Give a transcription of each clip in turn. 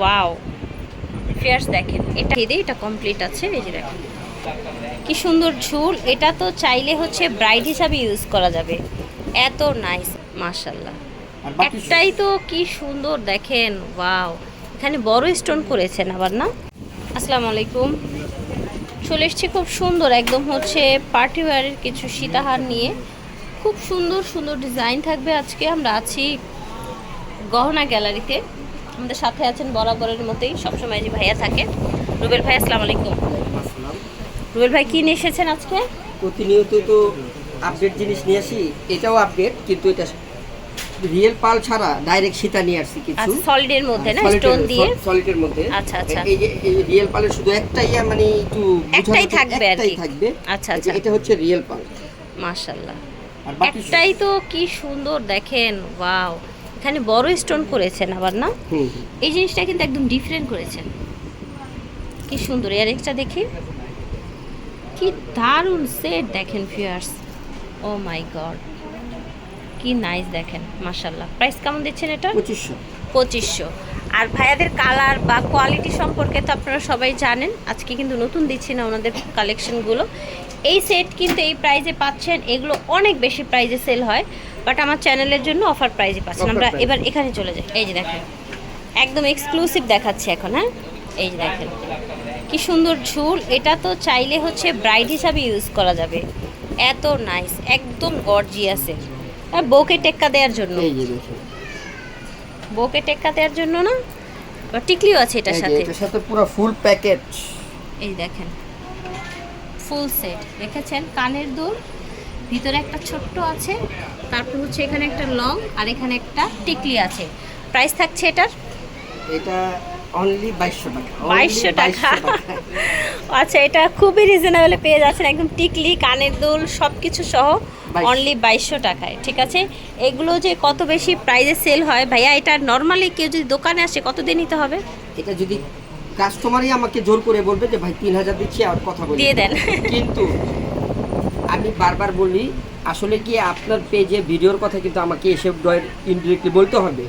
Wow fairs দেখেন। এটা এদে এটা কমপ্লিট আছে এই যে দেখেন। কি সুন্দর ঝুল। এটা তো চাইলে হচ্ছে ব্রাইড হিসাবে ইউজ করা যাবে। এত নাইস মাশাল্লাহ একটাই তো কি সুন্দর দেখেন ওয়াও এখানে বড় স্টোন করেছেন আবার না? আসসালামু আলাইকুম চলে এসছি খুব সুন্দর একদম হচ্ছে পার্টি ওয়ারের কিছু সীতাহার নিয়ে। খুব সুন্দর সুন্দর ডিজাইন থাকবে আজকে। আমরা আছি গহনা গ্যালারিতে আমাদের সাথে আছেন বরাবরের মতোই সবসময় যে ভাইয়া থাকে। রুবেল ভাই আসসালামু আলাইকুম। রুবেল ভাই কি নিয়ে এসেছেন আজকে? প্রতিনিয়ত তো আপডেট জিনিস নিয়ে আসি এটাও আপডেট কিন্তু এটা রিয়েল পাল ছাড়া ডাইরেক্ট সীতা নিয়ে আসছি কিছু। আচ্ছা সলিডের মধ্যে না? স্টোন দিয়ে? sol- solid-এর মধ্যে। আচ্ছা, আচ্ছা। এই যে এই রিয়েল পালের শুধু একটাই মানে একটু একটাই থাকবে আর একটাই কি। থাকবে। আচ্ছা, আচ্ছা। এটা হচ্ছে রিয়েল পাল। মাশাল্লাহ আর একটাই তো কি সুন্দর দেখেন ওয়াও এখানে বড় স্টোন করেছেন আবার না। এই জিনিসটা কিন্তু একদম ডিফারেন্ট করেছেন। কি সুন্দর ইয়ারিংসটা দেখি। কি দারুণ সেট দেখেন ফিয়ার্স ও মাই গড কি নাইস দেখেন মাশাল্লাহ প্রাইস কেমন দিচ্ছেন এটা? পঁচিশশো। পঁচিশশো। আর ভাইয়াদের কালার বা কোয়ালিটি সম্পর্কে তো আপনারা সবাই জানেন। আজকে কিন্তু নতুন দিচ্ছি না ওনাদের কালেকশনগুলো এই সেট কিন্তু এই প্রাইজে পাচ্ছেন। এগুলো অনেক বেশি প্রাইজে সেল হয়। বাট আমার চ্যানেলের জন্য অফার প্রাইজে পাচ্ছেন। আমরা এবার এখানে চলে যাই। এই যে দেখেন। একদম এক্সক্লুসিভ দেখাচ্ছি এখন হ্যাঁ? এই যে দেখেন। কি সুন্দর ঝুল। এটা তো চাইলে হচ্ছে ব্রাইড হিসাবে ইউজ করা যাবে। এত নাইস একদম গর্জিয়াসের আর বউকে টেক্কা দেওয়ার জন্য। বউকে টেক্কা দেওয়ার জন্য না? বা টিকলিও আছে এটার সাথে। এটার সাথে পুরো ফুল প্যাকেট এই দেখেন। ফুল সেট দেখেছেন? কানের দুল। ভিতরে একটা ছোট্ট আছে তারপর হচ্ছে এখানে একটা লং আর এখানে একটা টিকলি আছে। প্রাইস থাকছে এটার? এটা অনলি বাইশশো টাকা। বাইশশো টাকা। 2200 টাকা। আচ্ছা এটা খুবই রিজনেবলে পেয়ে যাচ্ছেন। একদম টিকলি কানের দুল সব কিছু সহ অনলি বাইশশো টাকায় ঠিক আছে? এগুলো যে কত বেশি প্রাইজে সেল হয় ভাইয়া এটা নর্মালি কেউ যদি দোকানে আসে কত দিয়ে নিতে হবে? এটা যদি কাস্টমারই আমাকে জোর করে বলবে যে ভাই তিন হাজার দিচ্ছি আর কথা বলি। দিয়ে দেন। কিন্তু আমি বারবার বলি আসলে কি আপনার পেজে ভিডিওর কথা কিন্তু আমাকে এসে ইনডিরেক্টলি বলতে হবে।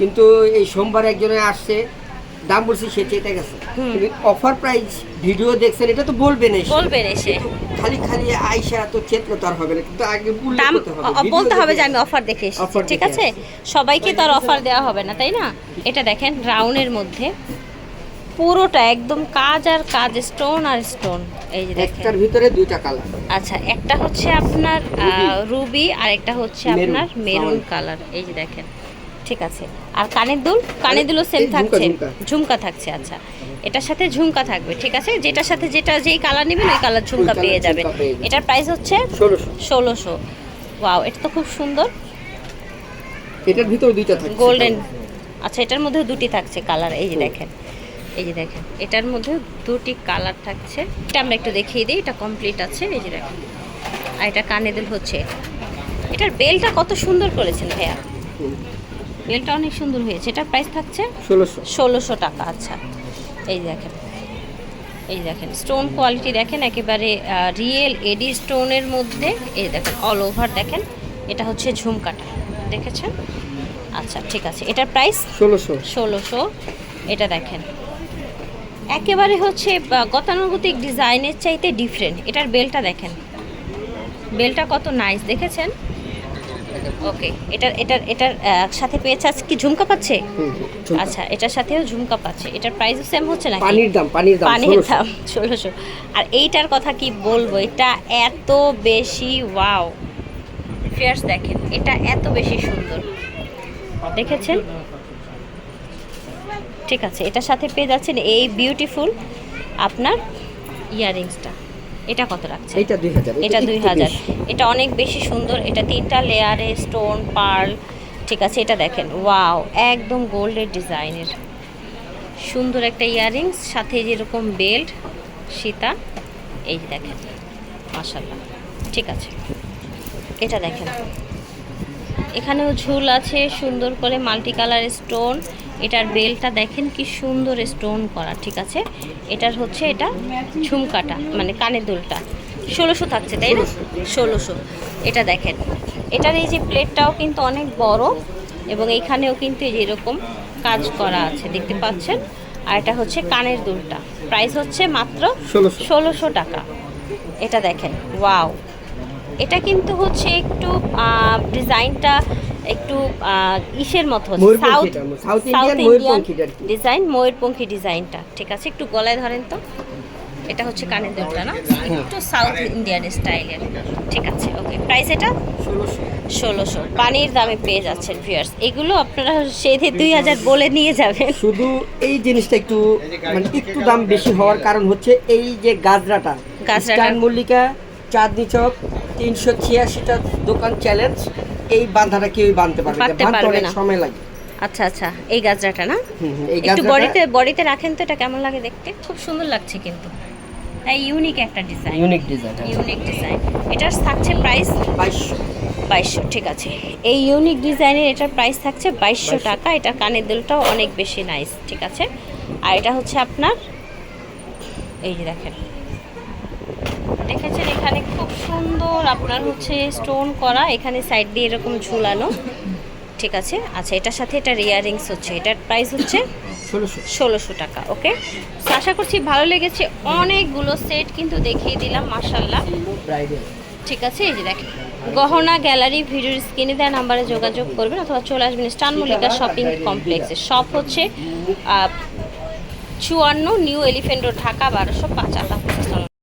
কিন্তু এই সোমবার একজনে আসছে দাম বলছি সে চেটে গেছে। কিন্তু অফার প্রাইস ভিডিও দেখছেন এটা তো বলবেন এসে বলবেন এসে খালি খালি আইসা তো চেতলে তো আর হবে না কিন্তু আগে করতে হবে। বলতে হবে যে আমি অফার দেখে এসেছি ঠিক আছে? সবাইকে তো আর অফার দেওয়া হবে না তাই না? এটা দেখেন রাউন্ডের মধ্যে। পুরোটা একদম কাজ আর কাজ স্টোন আর স্টোন এই যে দেখেন। একটার ভিতরে দুইটা কালার আচ্ছা একটা হচ্ছে আপনার রুবি আর একটা হচ্ছে আপনার মেরুন কালার এই যে দেখেন ঠিক আছে। আর কানের দুল? কানের দুলও সেম থাকছে। ঝুমকা। থাকছে আচ্ছা। এটার সাথে ঝুমকা থাকবে ঠিক আছে? যেটার সাথে যেটা যেই কালার নেবেন ওই কালার ঝুমকা পেয়ে যাবেন। এটার প্রাইস হচ্ছে ষোলোশো। ওয়াও এটা তো খুব সুন্দর। এটার ভিতরে দুইটা গোল্ডেন আচ্ছা এটার মধ্যে দুটি থাকছে কালার এই যে দেখেন। এই যে দেখেন এটার মধ্যে দুটি কালার থাকছে। এটা আমরা একটু দেখিয়ে দিই এটা কমপ্লিট আছে এই যে দেখেন। আর এটা কানে দুল হচ্ছে। এটার বেলটা কত সুন্দর করেছেন ভাইয়া। বেলটা অনেক সুন্দর হয়েছে। এটার প্রাইস থাকছে ষোলোশো। ষোলোশো টাকা আচ্ছা। এই দেখেন এই দেখেন স্টোন কোয়ালিটি দেখেন একেবারে রিয়েল এডি স্টোনের মধ্যে এই দেখেন অল ওভার দেখেন এটা হচ্ছে ঝুমকাটা। দেখেছেন? আচ্ছা ঠিক আছে। এটার প্রাইস ষোলোশো। ষোলোশো। এটা দেখেন একেবারে হচ্ছে গতানুগতিক ডিজাইনের চাইতে ডিফারেন্ট এটার বেলটা দেখেন। বেলটা কত নাইস দেখেছেন? ওকে এটার এটার এটার সাথে পেয়েছে আজকে কি ঝুমকা পাচ্ছে? আচ্ছা এটার সাথেও ঝুমকা পাচ্ছে। এটার প্রাইসও সেম হচ্ছে না পানির দাম পানির দাম পানির দাম ষোলোশো। আর এইটার কথা কি বলব? এটা এত বেশি ওয়াও ফিয়ার্স দেখেন এটা এত বেশি সুন্দর। দেখেছেন? ঠিক আছে এটার সাথে পেয়ে যাচ্ছেন এই বিউটিফুল আপনার ইয়াররিংসটা এটা কত রাখছে এটা দুই হাজার এটা দুই হাজার। এটা অনেক বেশি সুন্দর এটা তিনটা লেয়ারে স্টোন পার্ল ঠিক আছে এটা দেখেন ওয়াও একদম গোল্ডের ডিজাইনের সুন্দর একটা ইয়াররিংস সাথে যেরকম বেল্ট সীতা এই দেখেন মাশাল্লাহ ঠিক আছে। এটা দেখেন। এখানেও ঝুল আছে সুন্দর করে মাল্টি কালার স্টোন এটার বেলটা দেখেন কি সুন্দর স্টোন করা ঠিক আছে? এটার হচ্ছে এটা ঝুমকাটা মানে কানের দুলটা। ষোলোশো থাকছে তাই না? ষোলোশো। এটা দেখেন। এটার এই যে প্লেটটাও কিন্তু অনেক বড় এবং এইখানেও কিন্তু এরকম কাজ করা আছে দেখতে পাচ্ছেন? আর এটা হচ্ছে কানের দুলটা। প্রাইস হচ্ছে মাত্র ষোলোশো টাকা। এটা দেখেন ওয়াও! এটা কিন্তু হচ্ছে একটু ডিজাইনটা একটু ইসের মতো সাউথ সাউথ ইন্ডিয়ান ডিজাইন ময়ূরপঙ্খী ডিজাইনটা। ঠিক আছে একটু গলায় ধরেন তো। এটা হচ্ছে কানের দুলটা না? একটু সাউথ ইন্ডিয়ান স্টাইলের ঠিক আছে ওকে প্রাইস এটা? ষোলোশো। ষোলোশো পানির দামে পেয়ে যাচ্ছেন ভিউয়ার্স এগুলো আপনারা সেধে দুই হাজার বলে নিয়ে যাবেন। শুধু এই জিনিসটা একটু মানে একটু দাম বেশি হওয়ার কারণ হচ্ছে এই যে গাজরাটা। গাজরাটা। মল্লিকা চাঁদনি চক তিনশো ছিয়াশিটা দোকান চ্যালেঞ্জ এই বাঁধাটা কেউই বাঁধতে পারবে না। বাঁধতে অনেক সময় লাগে। আচ্ছা আচ্ছা এই গাজরাটা না? একটু বডিতে বডিতে রাখেন তো এটা কেমন লাগে দেখতে? খুব সুন্দর লাগছে কিন্তু। তাই ইউনিক একটা design unique design unique design এটার থাকছে প্রাইস বাইশশো। বাইশশো ঠিক আছে। এই ইউনিক ডিজাইনের এটার প্রাইস থাকছে বাইশশো টাকা। এটা কানের দুলটাও অনেক বেশি নাইস ঠিক আছে। আর এটা হচ্ছে আপনার এই যে দেখেন। দেখেছেন এখানে খুব সুন্দর আপনার হচ্ছে স্টোন করা এখানে সাইড দিয়ে এরকম ঝুলানো। ঠিক আছে? আচ্ছা এটার সাথে এটা রিয়ারিংস হচ্ছে। এটার প্রাইস হচ্ছে ষোলোশো। টাকা ওকে আশা করছি ভালো লেগেছে। অনেকগুলো সেট কিন্তু দেখিয়ে দিলাম মাসাল্লাহ ঠিক আছে? এই যে দেখেন গহনা গ্যালারি ভিডিওর স্ক্রিনে দেওয়া নাম্বারে যোগাযোগ করবেন অথবা চলে আসবেন স্টান মল্লিকা শপিং কমপ্লেক্সে শপ হচ্ছে চুয়ান্ন নিউ এলিফেন্ট রোড ঢাকা বারোশো পাঁচ